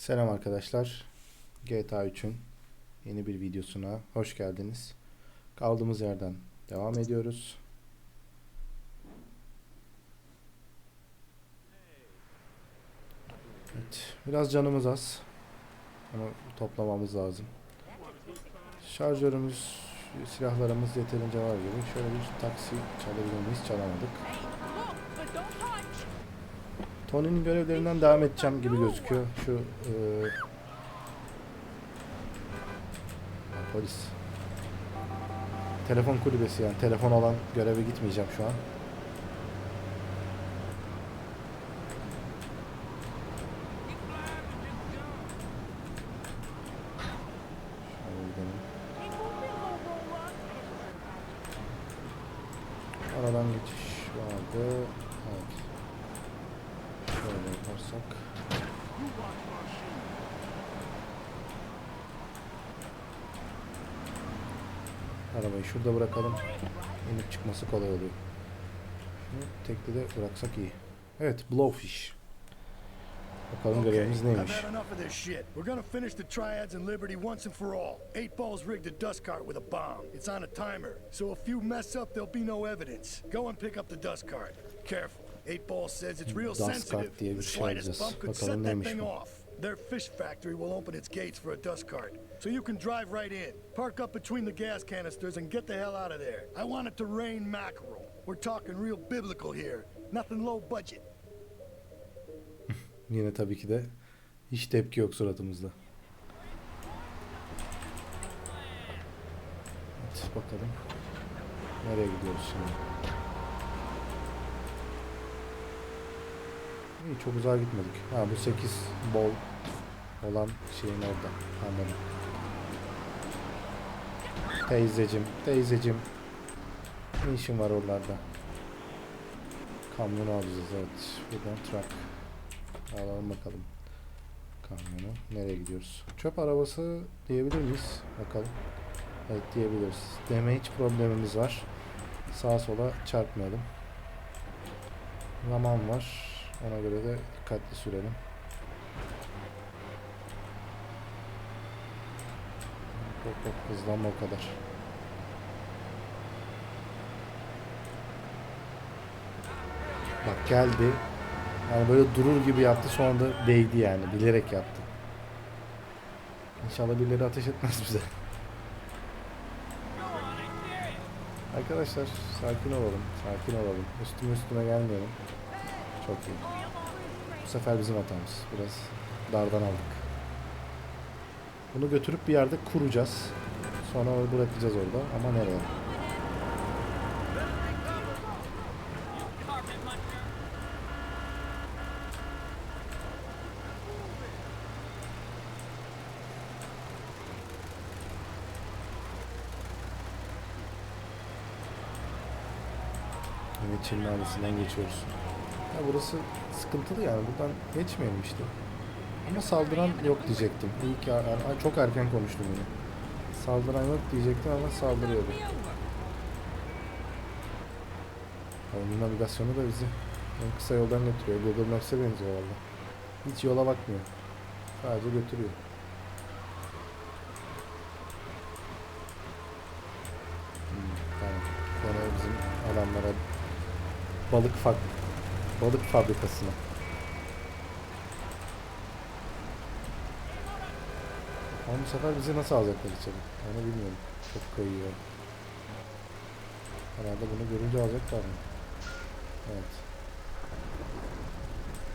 Selam arkadaşlar. GTA 3'ün yeni bir videosuna hoş geldiniz. Kaldığımız yerden devam ediyoruz. Evet, biraz canımız az. Onu toplamamız lazım. Şarjörümüz, silahlarımız yeterince var gibi. Şöyle bir taksi çalabilir miyiz? Çalamadık. Tony'nin görevlerinden devam edeceğim gibi gözüküyor. Şu ha, polis. Telefon kulübesi yani telefon olan göreve gitmeyeceğim şu an. Aradan geçiş vardı. Evet. Yaparsak. Arabayı şurada bırakalım. İnip çıkması kolay oluyor. Şunu tekli de bıraksak iyi. Evet, Blowfish. Bakalım görevimiz neymiş. had enough of this shit. We're gonna finish the triads and Liberty once and for all. Eight Balls rigged a dust cart with a bomb. It's on a timer, so if you mess up, there'll be no evidence. Go and pick up the dust cart. Careful. Eight says it's real sensitive. diye bir şey alacağız. Bakalım neymiş bu. Their fish factory will open its gates for a dust cart, so you can drive right in. Park up between the gas canisters and get the hell out of there. I want it to rain mackerel. We're talking real biblical here. Nothing low budget. Yine tabii ki de hiç tepki yok suratımızda. Evet, bakalım. Nereye gidiyoruz şimdi? İyi, çok uzağa gitmedik. Ha bu 8 bol olan şeyin orada. Anladım. Teyzecim, teyzecim. Ne işin var oralarda? Kamyonu alacağız evet. Buradan truck. Alalım bakalım. Kamyonu. Nereye gidiyoruz? Çöp arabası diyebilir miyiz? Bakalım. Evet diyebiliriz. Damage problemimiz var. Sağa sola çarpmayalım. Zaman var. Ona göre de dikkatli sürelim. Yok yok hızlanma o kadar. Bak geldi. Yani böyle durur gibi yaptı sonra da değdi yani. Bilerek yaptı. İnşallah birileri ateş etmez bize. Arkadaşlar sakin olalım. Sakin olalım. Üstüme üstüme gelmeyelim. Çok iyi. Bu sefer bizim hatamız. Biraz dardan aldık. Bunu götürüp bir yerde kuracağız. Sonra bırakacağız orada. Ama nereye? Evet Çin Mahallesi'nden geçiyoruz. Ya burası sıkıntılı yani buradan geçmeyelim işte. Ama saldıran yok diyecektim. İyi ki çok erken konuştum yine. Saldıran yok diyecektim ama saldırıyordu. Oyunun navigasyonu da bizi en kısa yoldan götürüyor. Google Maps'e benziyor valla. Hiç yola bakmıyor. Sadece götürüyor. Hmm, tamam. Sonra bizim adamlara balık fak balık fabrikasına. Ama bu sefer bizi nasıl alacaklar içeri? Onu bilmiyorum. Çok kayıyor. Herhalde bunu görünce alacaklar mı? Evet.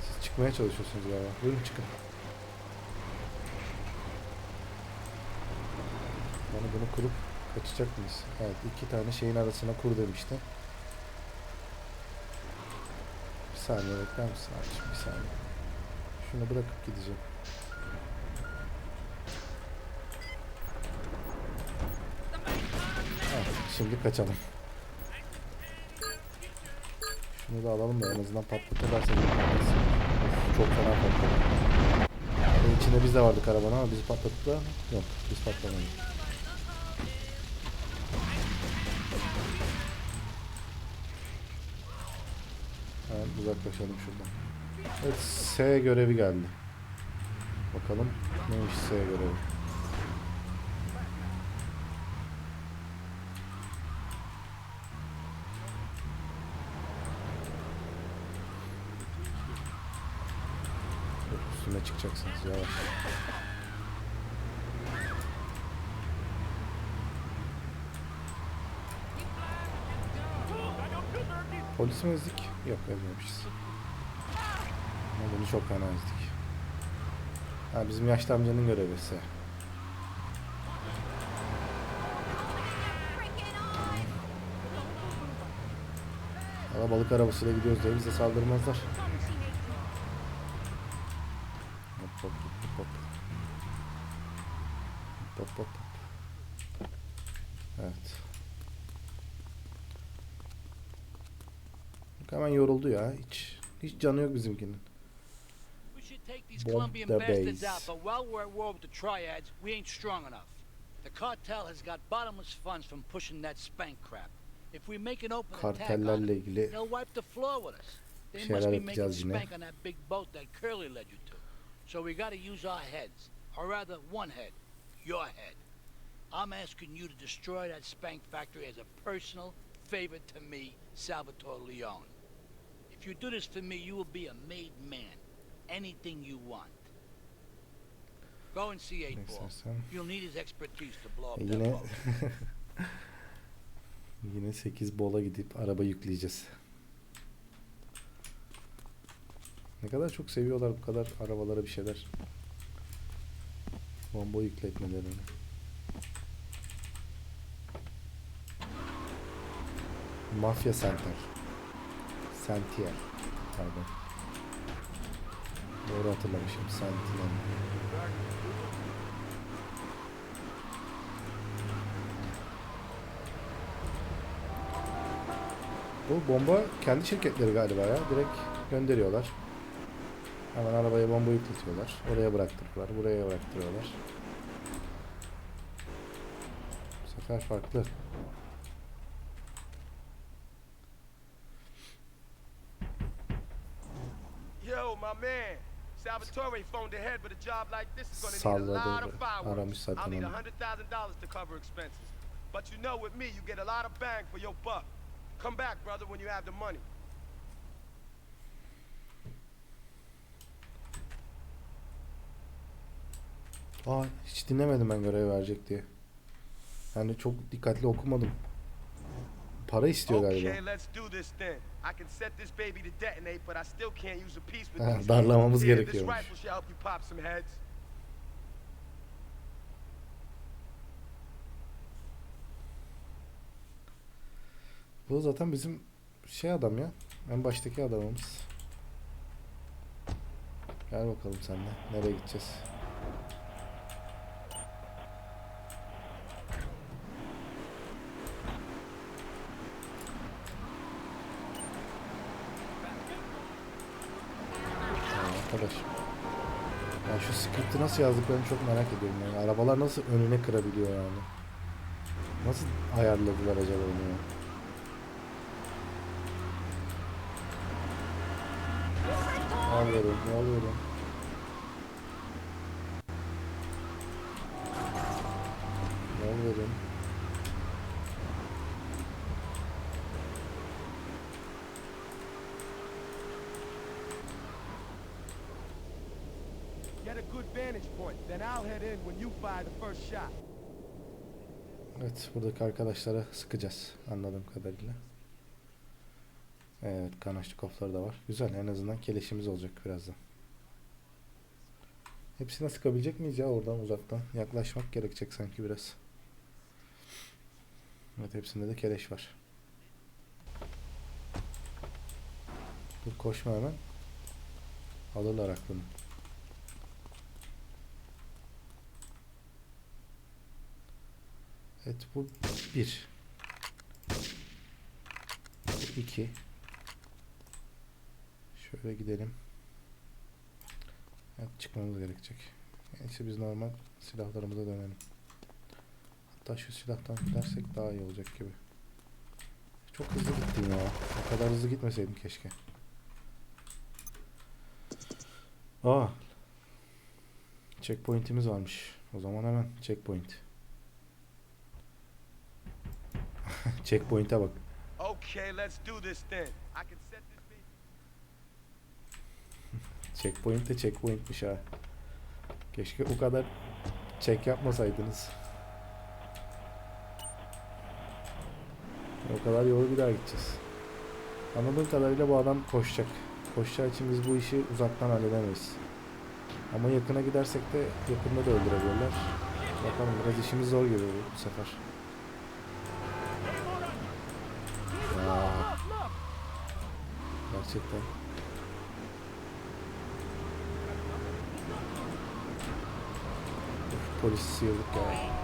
Siz çıkmaya çalışıyorsunuz galiba. Buyurun çıkın. Bana bunu kurup kaçacak mıyız? Evet iki tane şeyin arasına kur demişti. Bir saniye bekler misin abiciğim? Bir saniye. Şunu bırakıp gideceğim. Evet, şimdi kaçalım. Şunu da alalım da en azından patlatırlarsa çok fena patladı. Bunun içinde biz de vardık arabanın ama bizi patlattı da yok biz patlamadık. Uzaklaşalım şuradan. Evet S görevi geldi. Bakalım neymiş size göre. Yok, Üstüne çıkacaksınız yavaş. Polis mi ezdik? Yok ezmemişiz. Ama bunu çok fena ezdik. Ha bizim yaşlı amcanın görevlisi. Valla balık arabasıyla gidiyoruz diye bize saldırmazlar. Ya. Hiç hiç canı yok bizimkinin. We should take these Bomb the base. out, but while we're at war with the triads, we ain't strong enough. The cartel has got bottomless funds from pushing that spank crap. If we make an open Kartellerle ilgili they'll wipe the floor with us. They must be making spank on that big boat that Curly led you to. So we gotta use our heads, or rather one head, your head. I'm asking you to destroy that spank factory as a personal favor to me, Salvatore Leone. If you do this for me, you will be a made man. Anything you want. Go and see Eight Ball. You'll need his expertise to blow up E that boat. yine 8 bola gidip araba yükleyeceğiz. Ne kadar çok seviyorlar bu kadar arabalara bir şeyler. Bomba yükletmelerini. Mafya Center. Sentier. Pardon. Doğru hatırlamışım. Sentinel. Bu bomba kendi şirketleri galiba ya. Direkt gönderiyorlar. Hemen arabaya bomba yükletiyorlar. Oraya bıraktırıyorlar. Buraya bıraktırıyorlar. Bu sefer farklı. Yo, my man. Salvatore phoned ahead, but a job like this is gonna need a lot Salladı. Aramış zaten onu. But you know, with me, you get a lot of bang for your buck. Come back, brother, when you have the money. Aa hiç dinlemedim ben görev verecek diye. Yani çok dikkatli okumadım. Para istiyor galiba. Ha, these. darlamamız gerekiyormuş. Bu zaten bizim şey adam ya. En baştaki adamımız. Gel bakalım senle. Nereye gideceğiz? Ya arkadaş. Ya şu script'i nasıl yazdıklarını çok merak ediyorum yani. Arabalar nasıl önüne kırabiliyor yani. Nasıl ayarladılar acaba onu ya? Alıyorum, alıyorum? Alıyorum? Get a good vantage point, then I'll head in when you fire the first shot. Evet, buradaki arkadaşlara sıkacağız anladığım kadarıyla. Evet, Kanaşnikovlar da var. Güzel, en azından keleşimiz olacak birazdan. Hepsine sıkabilecek miyiz ya oradan uzaktan? Yaklaşmak gerekecek sanki biraz. Evet, hepsinde de keleş var. Dur koşma hemen. Alırlar aklını. Evet bu bir. Bu iki. Şöyle gidelim. Evet çıkmamız gerekecek. Neyse biz normal silahlarımıza dönelim. Hatta şu silahtan gidersek daha iyi olacak gibi. Çok hızlı gittim ya. O kadar hızlı gitmeseydim keşke. Aa. checkpoint'imiz varmış. O zaman hemen checkpoint. Checkpoint'e bak. Okay, let's do this then. I can set this meeting. Checkpoint de checkpoint'miş ha. Keşke o kadar check yapmasaydınız. O kadar yolu bir daha gideceğiz. Anladığım kadarıyla bu adam koşacak. Koşacağı için biz bu işi uzaktan halledemeyiz. Ama yakına gidersek de yakında da öldürebilirler. Bakalım biraz işimiz zor geliyor bu sefer. Ya. Gerçekten. Of, Polis sıyırdık ya.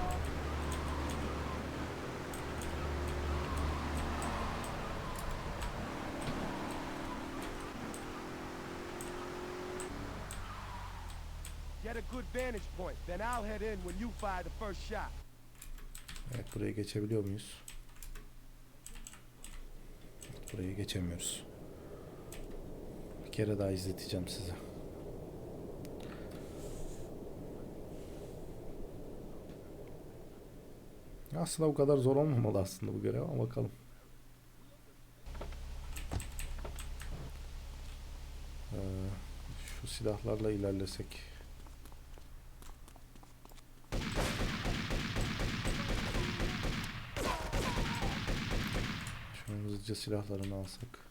Get a good vantage point, then I'll head in when you fire the first shot. Evet burayı geçebiliyor muyuz? Burayı geçemiyoruz. Bir kere daha izleteceğim size. Aslında bu kadar zor olmamalı aslında bu görev ama bakalım. Ee, şu silahlarla ilerlesek. Şu an hızlıca silahlarını alsak.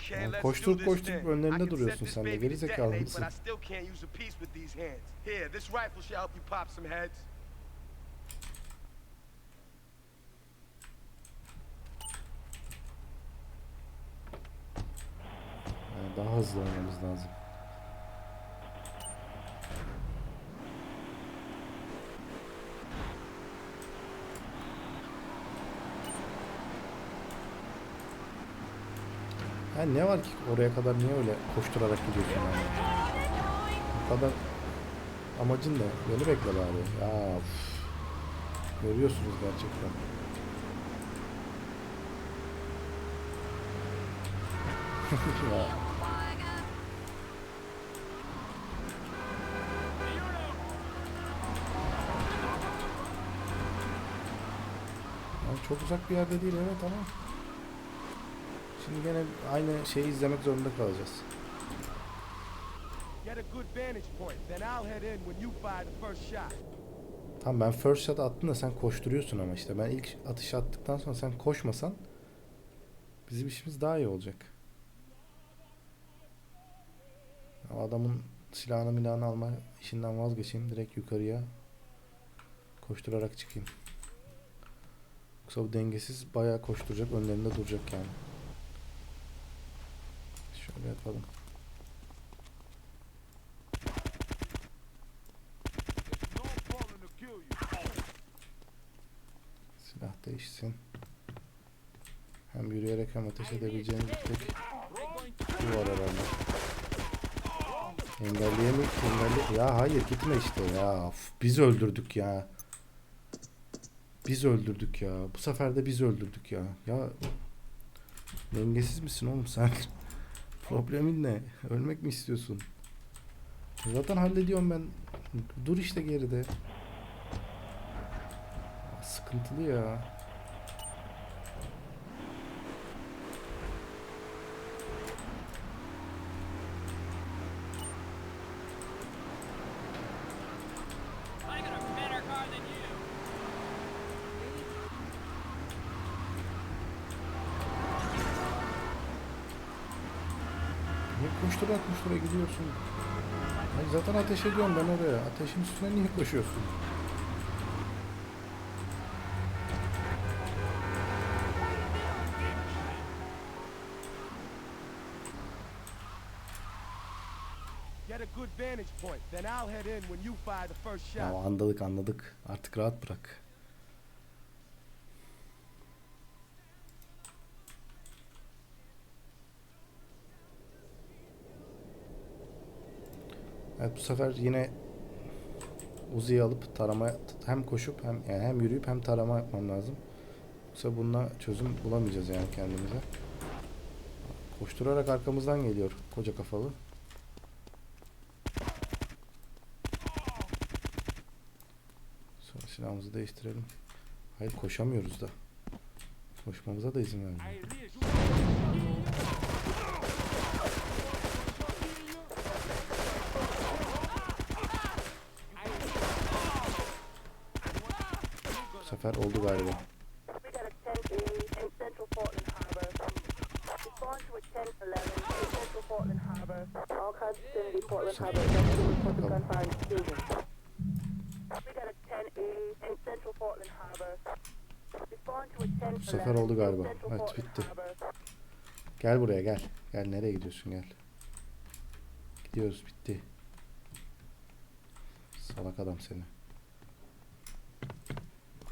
hands. Here, this rifle should help you pop some heads. Yani daha hızlı olmamız lazım. Ya ne var ki oraya kadar niye öyle koşturarak gidiyorsun yani? Bu kadar amacın ne? Beni bekle bari. Ya üf. Görüyorsunuz gerçekten. ya. Çok uzak bir yerde değil evet ama Şimdi gene aynı şeyi izlemek zorunda kalacağız. Tamam ben first shot attım da sen koşturuyorsun ama işte ben ilk atışı attıktan sonra sen koşmasan bizim işimiz daha iyi olacak. O adamın silahını milahını alma işinden vazgeçeyim direkt yukarıya koşturarak çıkayım. Yoksa bu dengesiz bayağı koşturacak önlerinde duracak yani. Şöyle yapalım. Silah değişsin. Hem yürüyerek hem ateş edebileceğimiz bir tek bu var herhalde. Engelleyemek engelli. Ya hayır gitme işte ya. Of, biz öldürdük ya. Biz öldürdük ya. Bu sefer de biz öldürdük ya. Ya dengesiz misin oğlum sen? Problemin ne? Ölmek mi istiyorsun? Zaten hallediyorum ben. Dur işte geride. Sıkıntılı ya. I got a better car than you. Niye koştura koştura gidiyorsun? Ay zaten ateş ediyorum ben oraya. Ateşin üstüne niye koşuyorsun? Get a good vantage point, then I'll head in when you fire the first shot. anladık anladık. Artık rahat bırak. Evet bu sefer yine Uzi'yi alıp tarama hem koşup hem yani hem yürüyüp hem tarama yapmam lazım. Yoksa bununla çözüm bulamayacağız yani kendimize. Koşturarak arkamızdan geliyor koca kafalı. Sonra silahımızı değiştirelim. Hayır koşamıyoruz da. Koşmamıza da izin vermiyor. Bu sefer oldu galiba. We got a 10 in Central Portland Harbor. Respond to a 1011 in Central Portland Harbor. All cars vicinity Portland Harbor. Eventually report the gunfire and explosion. We got a 10 in Central Portland Harbor. Respond to a 1011 Bu sefer oldu galiba. Evet, bitti. Gel buraya gel. Gel nereye gidiyorsun gel. Gidiyoruz bitti. Salak adam seni.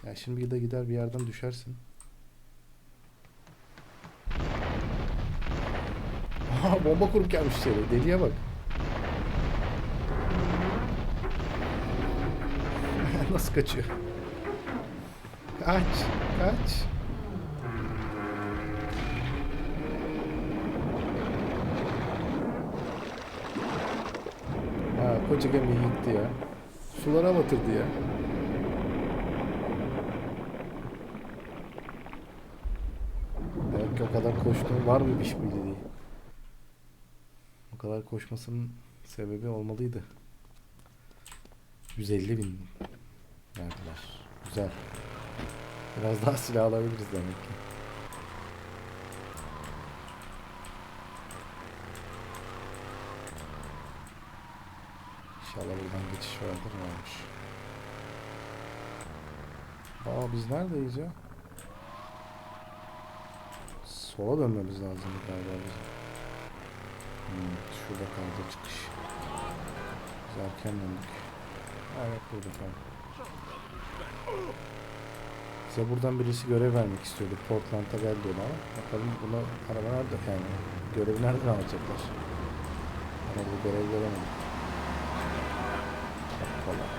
Ya şimdi de gider bir yerden düşersin. Aha bomba kurup gelmiş içeri. Deliye bak. Nasıl kaçıyor? Kaç, kaç. Ha koca gemiyi yıktı ya. Sulara batırdı ya. Demek ki o kadar koştuğu var mı iş bildiği. O kadar koşmasının sebebi olmalıydı. 150 bin verdiler. Güzel. Biraz daha silah alabiliriz demek ki. İnşallah buradan geçiş vardır varmış. Aa biz neredeyiz ya? Sola dönmemiz lazım galiba bizim. Hmm, şurada kaldı çıkış. Biz erken döndük. Yok burada tamam. Bize buradan birisi görev vermek istiyordu. Portland'a gel diyordu ama bakalım bunu araba nerede yani görevi nereden alacaklar? Ama bu görev göremedim. Hoppala.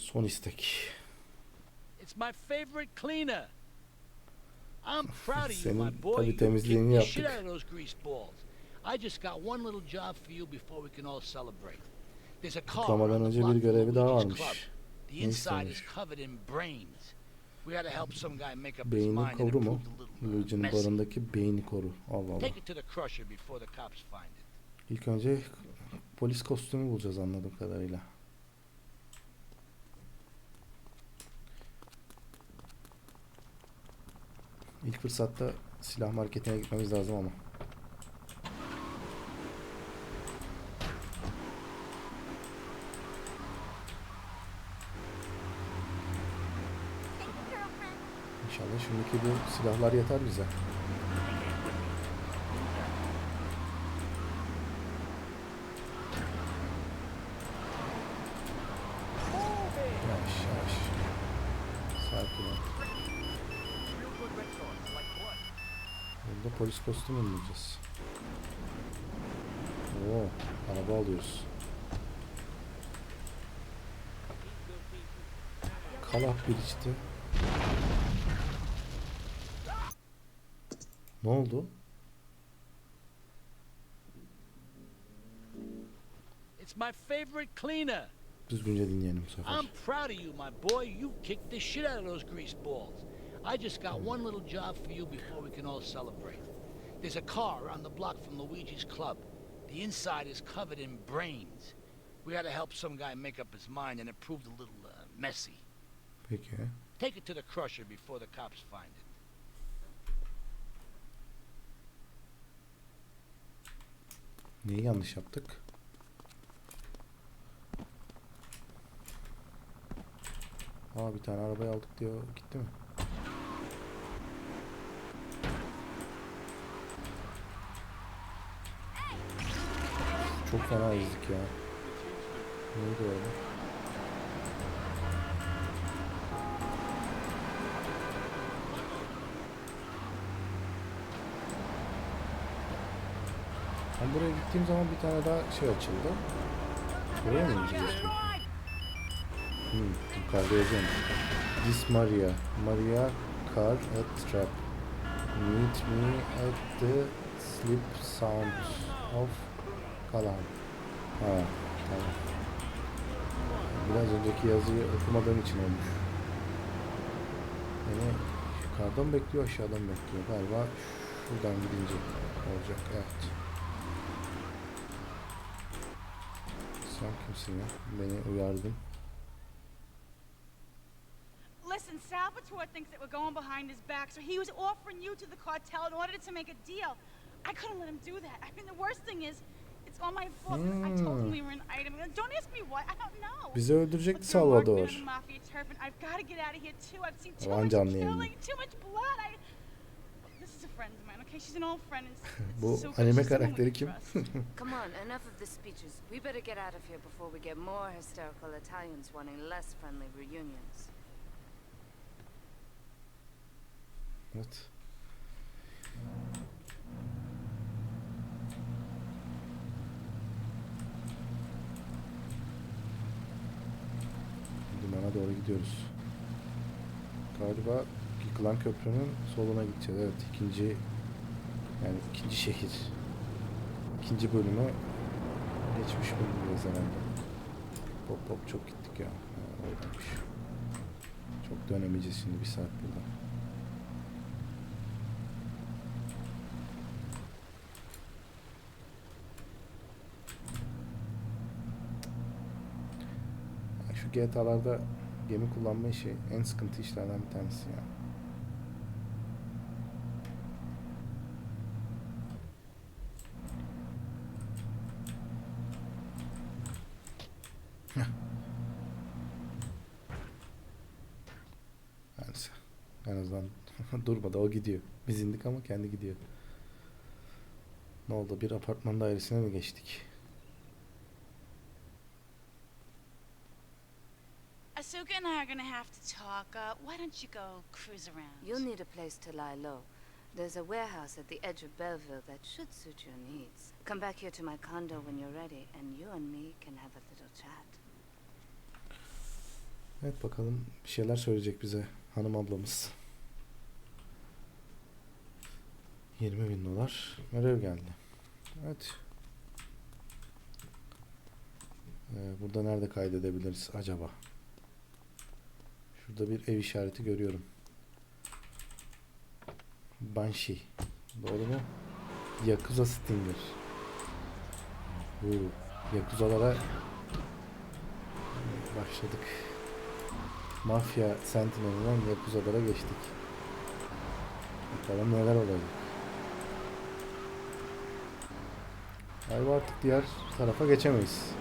can all celebrate. There's a car Kutlamadan önce bir görevi daha varmış. Ne istemiş? covered in brains. We gotta help some guy make up his Beyni koru mu? Luigi'nin barındaki beyni koru. Allah Allah. Take it to the crusher before the cops find it. İlk önce polis kostümü bulacağız anladığım kadarıyla. İlk fırsatta silah marketine gitmemiz lazım ama. İnşallah şimdiki bu silahlar yeter bize. Yavaş yavaş. Sakin ol. Burada polis kostümü mü bulacağız? Oo, araba alıyoruz. Kalah bir içti. Ne oldu? It's my favorite cleaner. Düzgünce dinleyelim bu sefer. I'm proud of you, my boy. You kicked the shit out of those grease balls. I just got one little job for you before we can all celebrate. There's a car around the block from Luigi's club. The inside is covered in brains. We had to help some guy make up his mind, and it proved a little uh, messy. care. Take it to the crusher before the cops find it. Neyi yanlış yaptık? Aa bir tane arabayı aldık diyor. Gitti mi? Çok fena ezdik ya. Neydi öyle? Ben buraya gittiğim zaman bir tane daha şey açıldı. Buraya mı ineceğiz? Hmm, yukarıda yazıyorum. This Maria. Maria car at trap. Meet me at the sleep sound of Kalan. Ha, tamam. Biraz önceki yazıyı okumadığım için olmuş. Beni yukarıdan mı bekliyor, aşağıdan mı bekliyor? Galiba şuradan gidince olacak. Evet. Sen kimsin ya? Beni uyardın. Listen, Salvatore thinks that we're going behind his back, so he was offering you to the cartel in order to make a deal. I couldn't let him do that. I mean, the worst thing is, it's all my fault. because I told him we were an item. Don't ask me why. I don't know. Bizi öldürecekti Salvador. men of the mafia turf, and I've got to get out of here too. I've seen too Yalan much canlı yayın. killing, too much blood. I. This is a friend of mine, okay? She's an old friend. And it's, Bu anime karakteri kim? Come on, enough of the speeches. We better get out of here before we get more hysterical Italians wanting less friendly reunions. Evet. Limana doğru gidiyoruz. Galiba yıkılan köprünün soluna gideceğiz. Evet ikinci yani ikinci şehir. İkinci bölüme geçmiş bölümdeyiz herhalde. Hop hop çok gittik ya. Ha, oradaymış. Çok dönemeyeceğiz şimdi bir saat burada. Ya Şu GTA'larda gemi kullanma işi en sıkıntı işlerden bir tanesi ya. Heh. Neyse. En azından durmadı o gidiyor. Biz indik ama kendi gidiyor. Ne oldu? Bir apartman dairesine mi geçtik? And I are gonna have to talk. Uh, why don't you go cruise around? You'll need a place to lie low. There's a warehouse at the edge of Belleville that should suit your needs. Come back here to my condo when you're ready, and you and me can have a little chat. Evet bakalım bir şeyler söyleyecek bize hanım ablamız. 20 bin dolar görev geldi. Evet. Ee, burada nerede kaydedebiliriz acaba? Şurada bir ev işareti görüyorum. Banshee. Doğru mu? Yakuza Stinger. Bu Yakuzalara başladık. Mafya Sentinel'den Yakuza'lara geçtik. Bakalım neler olacak. Galiba artık diğer tarafa geçemeyiz.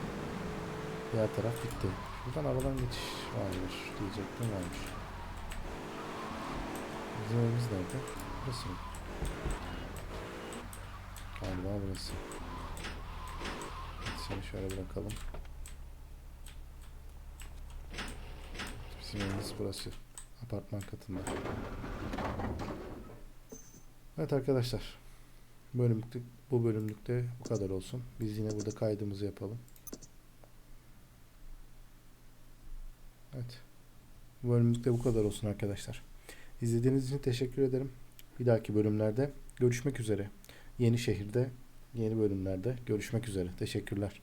Diğer taraf bitti. Şuradan aradan geçiş varmış diyecektim varmış. Bizim evimiz nerede? Burası mı? Galiba burası. Seni şöyle bırakalım. Bizim evimiz burası. Apartman katında. Evet arkadaşlar. Bölümlükte, bu bölümlükte bu kadar olsun. Biz yine burada kaydımızı yapalım. Evet. Bu bölümlükte bu kadar olsun arkadaşlar. İzlediğiniz için teşekkür ederim. Bir dahaki bölümlerde görüşmek üzere. Yeni şehirde, yeni bölümlerde görüşmek üzere. Teşekkürler.